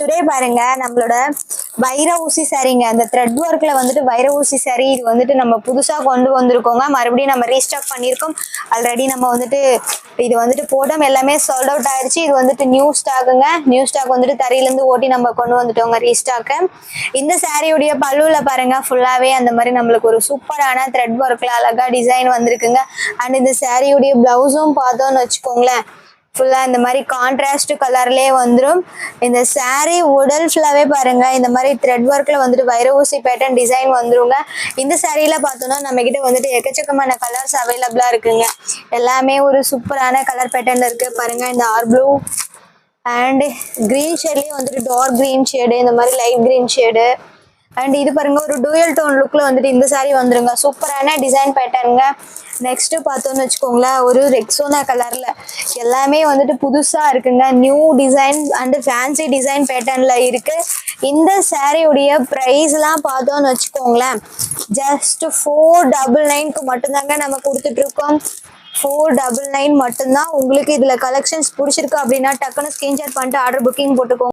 Today பாருங்க நம்மளோட வைர ஊசி சாரீங்க. அந்த த்ரெட் ஒர்க்ல வந்துட்டு வைர ஊசி சாரி இது வந்துட்டு நம்ம புதுசா கொண்டு வந்திருக்கோங்க. மறுபடியும் நம்ம ரீஸ்டாக் பண்ணியிருக்கோம். ஆல்ரெடி நம்ம வந்துட்டு இது வந்துட்டு போட்டோம். எல்லாமே சோல்ட் அவுட் ஆயிருச்சு. இது வந்துட்டு நியூ ஸ்டாக்குங்க நியூ ஸ்டாக் வந்துட்டு தரையிலேருந்து ஓட்டி நம்ம கொண்டு வந்துட்டோங்க ரீஸ்டாக்கு இந்த சாரியுடைய பல்லுவில் பாருங்க ஃபுல்லாகவே அந்த மாதிரி நம்மளுக்கு ஒரு சூப்பரான த்ரெட் ஒர்க்ல அழகா டிசைன் வந்திருக்குங்க. அண்ட் இந்த சாரியுடைய பிளவுஸும் பார்த்தோம்னு வச்சுக்கோங்களேன். ஃபுல்லாக இந்த மாதிரி கான்ட்ராஸ்ட் கலர்லேயே வந்துடும் இந்த சாரீ உடல் ஃபுல்லாகவே பாருங்கள் இந்த மாதிரி த்ரெட் ஒர்க்கில் வந்துட்டு வைர ஊசி பேட்டர்ன் டிசைன் வந்துருங்க. இந்த சாரியில் பார்த்தோன்னா நம்மக்கிட்ட வந்துட்டு எக்கச்சக்கமான கலர்ஸ் அவைலபிளாக இருக்குங்க. எல்லாமே ஒரு சூப்பரான கலர் பேட்டர்னில் இருக்குது பாருங்கள் இந்த ஆர் ப்ளூ அண்டு க்ரீன் ஷேட்லேயே வந்துட்டு டார்க் க்ரீன் ஷேடு இந்த மாதிரி லைட் க்ரீன் ஷேடு அண்ட் இது பாருங்க ஒரு டூயல் டோன் லுக்ல வந்துட்டு இந்த saree வந்துருங்க. சூப்பரான டிசைன் பேட்டர்னுங்க நெக்ஸ்ட் பார்த்தோம்னு வச்சுக்கோங்களேன் ஒரு ரெக்ஸோனா கலர்ல எல்லாமே வந்துட்டு புதுசா இருக்குங்க. New design and fancy design பேட்டர்ன்ல இருக்கு. இந்த சாரியுடைய ப்ரைஸ்லாம் பார்த்தோம்னு வச்சுக்கோங்களேன் ஜஸ்ட் ஃபோர் டபுள் நைன்க்கு மட்டும்தாங்க நம்ம கொடுத்துட்டு இருக்கோம். ஃபோர் டபுள் நைன் மட்டும்தான் உங்களுக்கு இதில் கலெக்ஷன்ஸ் பிடிச்சிருக்கு அப்படின்னா டக்குன்னு ஸ்க்ரீன்ஷாட் பண்ணிட்டு ஆர்டர் புக்கிங் போட்டுக்கோங்க.